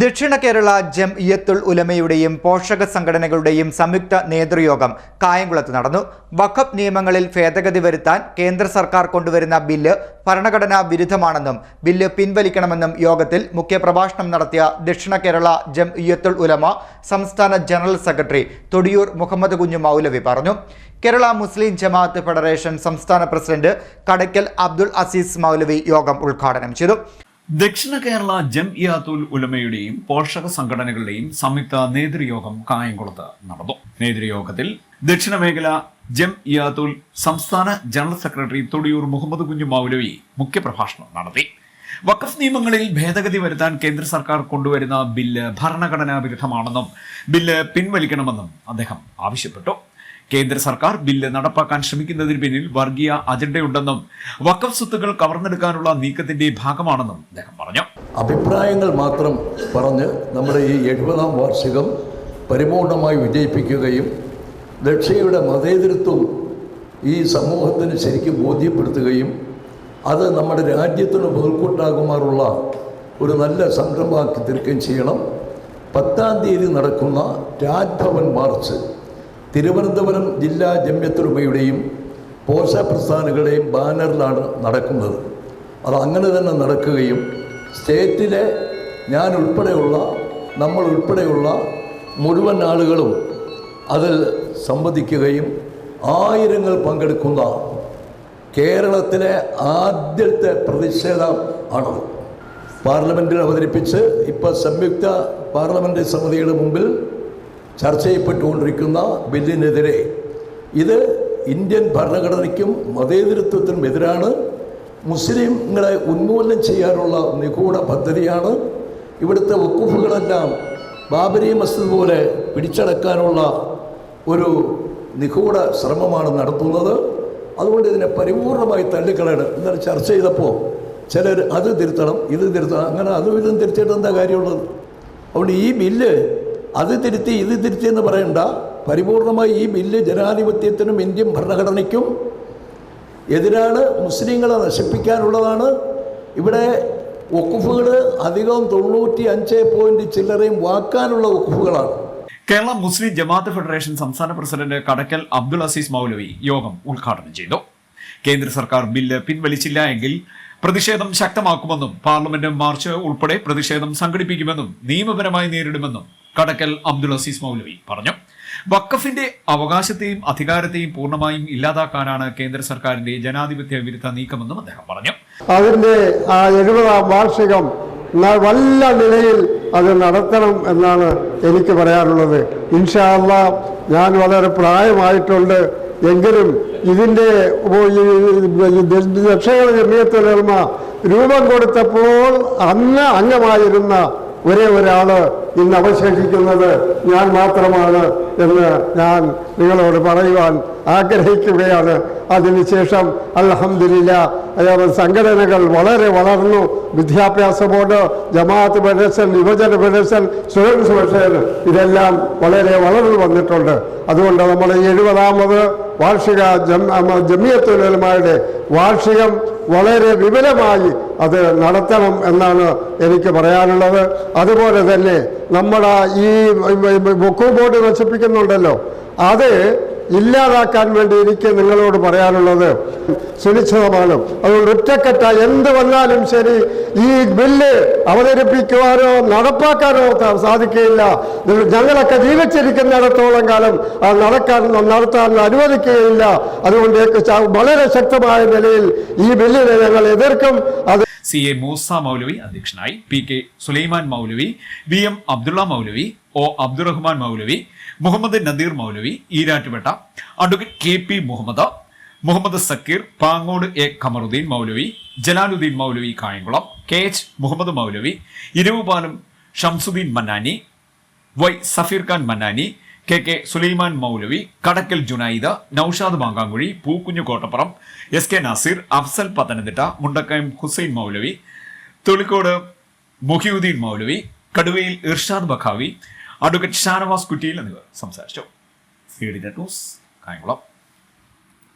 ദക്ഷിണ കേരള ജംഇയ്യത്തുൽ ഉലമയുടെയും പോഷക സംഘടനകളുടെയും സംയുക്ത നേതൃയോഗം കായംകുളത്ത് നടന്നു. വഖഫ് നിയമങ്ങളിൽ ഭേദഗതി വരുത്താൻ കേന്ദ്ര സർക്കാർ കൊണ്ടുവരുന്ന ബില്ല് ഭരണഘടനാ വിരുദ്ധമാണെന്നും ബില്ല് പിൻവലിക്കണമെന്നും യോഗത്തിൽ മുഖ്യപ്രഭാഷണം നടത്തിയ ദക്ഷിണ കേരള ജംഇയ്യത്തുൽ ഉലമ സംസ്ഥാന ജനറൽ സെക്രട്ടറി തൊടിയൂർ മുഹമ്മദ് കുഞ്ഞു മൗലവി പറഞ്ഞു. കേരള മുസ്ലിം ജമാഅത്ത് ഫെഡറേഷൻ സംസ്ഥാന പ്രസിഡന്റ് കടയ്ക്കൽ അബ്ദുൾ അസീസ് മൗലവി യോഗം ഉദ്ഘാടനം ചെയ്തു. ദക്ഷിണ കേരള ജം ഇയാത്തുൽ ഉലമയുടെയും പോഷക സംഘടനകളുടെയും സംയുക്ത നേതൃയോഗം കായംകുളത്ത് നടന്നു. നേതൃയോഗത്തിൽ ദക്ഷിണ മേഖല ജം ഇയാത്തുൽ സംസ്ഥാന ജനറൽ സെക്രട്ടറി തൊടിയൂർ മുഹമ്മദ് കുഞ്ഞു മൗലവി മുഖ്യപ്രഭാഷണം നടത്തി. വഖഫ് നിയമങ്ങളിൽ ഭേദഗതി വരുത്താൻ കേന്ദ്ര സർക്കാർ കൊണ്ടുവരുന്ന ബില്ല് ഭരണഘടനാ വിരുദ്ധമാണെന്നും ബില്ല് പിൻവലിക്കണമെന്നും അദ്ദേഹം ആവശ്യപ്പെട്ടു. കേന്ദ്ര സർക്കാർ ബില്ല് നടപ്പാക്കാൻ ശ്രമിക്കുന്നതിന് പിന്നിൽ വർഗീയ അജണ്ടയുണ്ടെന്നും വക്കഫ് സ്വത്തുക്കൾ കവർന്നെടുക്കാനുള്ള നീക്കത്തിന്റെ ഭാഗമാണെന്നും അദ്ദേഹം പറഞ്ഞു. അഭിപ്രായങ്ങൾ മാത്രം പറഞ്ഞ് നമ്മുടെ ഈ എഴുപതാം വാർഷികം പരിപൂർണമായി വിജയിപ്പിക്കുകയും ദക്ഷയുടെ മതേതരത്വം ഈ സമൂഹത്തിന് ശരിക്കും ബോധ്യപ്പെടുത്തുകയും അത് നമ്മുടെ രാജ്യത്തിന് മുതൽക്കൂട്ടാകുമാറുള്ള ഒരു നല്ല സംരംഭമാക്കി തീർക്കുകയും ചെയ്യണം. പത്താം തീയതി നടക്കുന്ന രാജ്ഭവൻ മാർച്ച് തിരുവനന്തപുരം ജില്ലാ ജമ്യത്തുറുമയുടെയും പോഷപ്രസ്ഥാനങ്ങളുടെയും ബാനറിലാണ് നടക്കുന്നത്. അത് അങ്ങനെ തന്നെ നടക്കുകയും സ്റ്റേറ്റിലെ ഞാൻ ഉൾപ്പെടെയുള്ള നമ്മൾ ഉൾപ്പെടെയുള്ള മുഴുവൻ ആളുകളും അതിൽ സംവദിക്കുകയും ആയിരങ്ങൾ പങ്കെടുക്കുന്ന കേരളത്തിലെ ആദ്യത്തെ പ്രതിഷേധം ആണത് പാർലമെന്റിൽ അവതരിപ്പിച്ച് ഇപ്പോൾ സംയുക്ത പാർലമെന്ററി സമിതിയുടെ മുമ്പിൽ ചർച്ച ചെയ്യപ്പെട്ടുകൊണ്ടിരിക്കുന്ന ബില്ലിനെതിരെ. ഇത് ഇന്ത്യൻ ഭരണഘടനയ്ക്കും മതേതരത്വത്തിനും എതിരാണ്. മുസ്ലിങ്ങളെ ഉന്മൂലനം ചെയ്യാനുള്ള നിഗൂഢ പദ്ധതിയാണ്. ഇവിടുത്തെ വക്കുഫുകളെല്ലാം ബാബരി മസ്ജിദ് പോലെ പിടിച്ചടക്കാനുള്ള ഒരു നിഗൂഢ ശ്രമമാണ് നടത്തുന്നത്. അതുകൊണ്ട് ഇതിനെ പരിപൂർണമായി തള്ളിക്കളയണം. ഇന്നലെ ചർച്ച ചെയ്തപ്പോൾ ചിലർ അത് തിരുത്തണം ഇത് തിരുത്തണം അങ്ങനെ അതും ഇതും തിരുത്തിയിട്ട് എന്താ കാര്യമുള്ളത്? അതുകൊണ്ട് ഈ ബില്ല് അത് തിരുത്തി ഇത് തിരുത്തി എന്ന് പറയണ്ട. പരിപൂർണമായി ഈ ബില്ല് ജനാധിപത്യത്തിനും ഇന്ത്യൻ ഭരണഘടനയ്ക്കും എതിരാണ് മുസ്ലിങ്ങളെ നശിപ്പിക്കാനുള്ളതാണ്. ഇവിടെ വക്കുഫുകൾ അധികം തൊണ്ണൂറ്റി അഞ്ച് പോയിന്റ് ചില്ലറയും വാക്കാനുള്ള വക്കുഫുകളാണ് കേരള മുസ്ലിം ജമാഅത്ത് ഫെഡറേഷൻ സംസ്ഥാന പ്രസിഡന്റ് കടക്കൽ അബ്ദുൾ അസീസ് മൗലവി യോഗം ഉദ്ഘാടനം ചെയ്തു. കേന്ദ്ര സർക്കാർ ബില്ല് പിൻവലിച്ചില്ല എങ്കിൽ പ്രതിഷേധം ശക്തമാക്കുമെന്നും പാർലമെന്റ് മാർച്ച് ഉൾപ്പെടെ പ്രതിഷേധം സംഘടിപ്പിക്കുമെന്നും നിയമപരമായി നേരിടുമെന്നും കടക്കൽ അബ്ദുൾ അസീസ് മൗലവി പറഞ്ഞു. വക്കഫിന്റെ അവകാശത്തെയും അധികാരത്തെയും പൂർണമായും ഇല്ലാതാക്കാനാണ് കേന്ദ്ര സർക്കാരിന്റെ ജനാധിപത്യ വിരുദ്ധ നീക്കമെന്നും അദ്ദേഹം പറഞ്ഞു. അതിന്റെ ആ എഴുപതാം വാർഷികം വല്ല നിലയിൽ അത് നടത്തണം എന്നാണ് എനിക്ക് പറയാനുള്ളത്. ഇൻഷാല്ല ഞാൻ വളരെ പ്രായമായിട്ടുണ്ട്. എങ്കിലും ഇതിന്റെ ദക്ഷിണ ജമിയത്തുലമ രൂപം കൊടുത്തപ്പോൾ അന്ന് അംഗമായിരുന്ന ഒരേ ഒരാൾ ഇന്ന് അവശേഷിക്കുന്നത് ഞാൻ മാത്രമാണ് എന്ന് ഞാൻ നിങ്ങളോട് പറയുവാൻ ആഗ്രഹിക്കുകയാണ്. അതിനുശേഷം അലഹമില്ല സംഘടനകൾ വളരെ വളർന്നു. വിദ്യാഭ്യാസ ബോർഡ് ജമാഅത്ത് ഫെഡറേഷൻ യുവജന ഫെഡറേഷൻ സ്റ്റുഡൻസ് ഫെഡറേഷൻ ഇതെല്ലാം വളരെ വളർന്നു വന്നിട്ടുണ്ട്. അതുകൊണ്ട് നമ്മൾ എഴുപതാമത് വാർഷിക ജമിയത്തുലമാരുടെ വാർഷികം വളരെ വിപുലമായി അത് നടത്തണം എന്നാണ് എനിക്ക് പറയാനുള്ളത് അതുപോലെ തന്നെ നമ്മുടെ ഈ ബുക്കും ബോർഡ് നശിപ്പിക്കുന്നുണ്ടല്ലോ അത് ഇല്ലാതാക്കാൻ വേണ്ടി എനിക്ക് നിങ്ങളോട് പറയാനുള്ളത് സുനിശ്ചിതമാണ്. അതുകൊണ്ട് ഒറ്റക്കെട്ട എന്ത് വന്നാലും ശരി ഈ ബില്ല് അവതരിപ്പിക്കുവാനോ നടപ്പാക്കാനോ സാധിക്കുകയില്ല. ഞങ്ങളൊക്കെ ജീവിച്ചിരിക്കുന്നിടത്തോളം കാലം അത് നടക്കാൻ നടത്താൻ അനുവദിക്കുകയില്ല. അതുകൊണ്ട് വളരെ ശക്തമായ നിലയിൽ ഈ ബില്ലിനെ ഞങ്ങൾ എതിർക്കും. അത് സി എ മൂസ മൗലവി അധ്യക്ഷനായി P K Sulaiman Maulavi V M Abdullah Maulavi O Abdurahman Maulavi Muhammad Nadeer Maulavi Erattupetta advocate K P Muhammad Muhammad Zakir Pangode A Qamaruddin Maulavi Jalaluddin Maulavi Kayamkulam K H Muhammad Maulavi Iruvupalam Shamsuddin Mannani Y Safeer Khan Mannani K K Sulaiman Maulavi Kadakkal Junaida Naushad Mankamkuzhi Pookkunju Kottappuram S K Nasir Afsal Pathanamthitta Mundakkayam Hussain Maulavi Tholicode Muhiyuddin Maulavi Kaduvayil Irshad Baqavi advocate Shanavas Kuttiyil എന്നിവർ സംസാരിച്ചു. News Kayamkulam.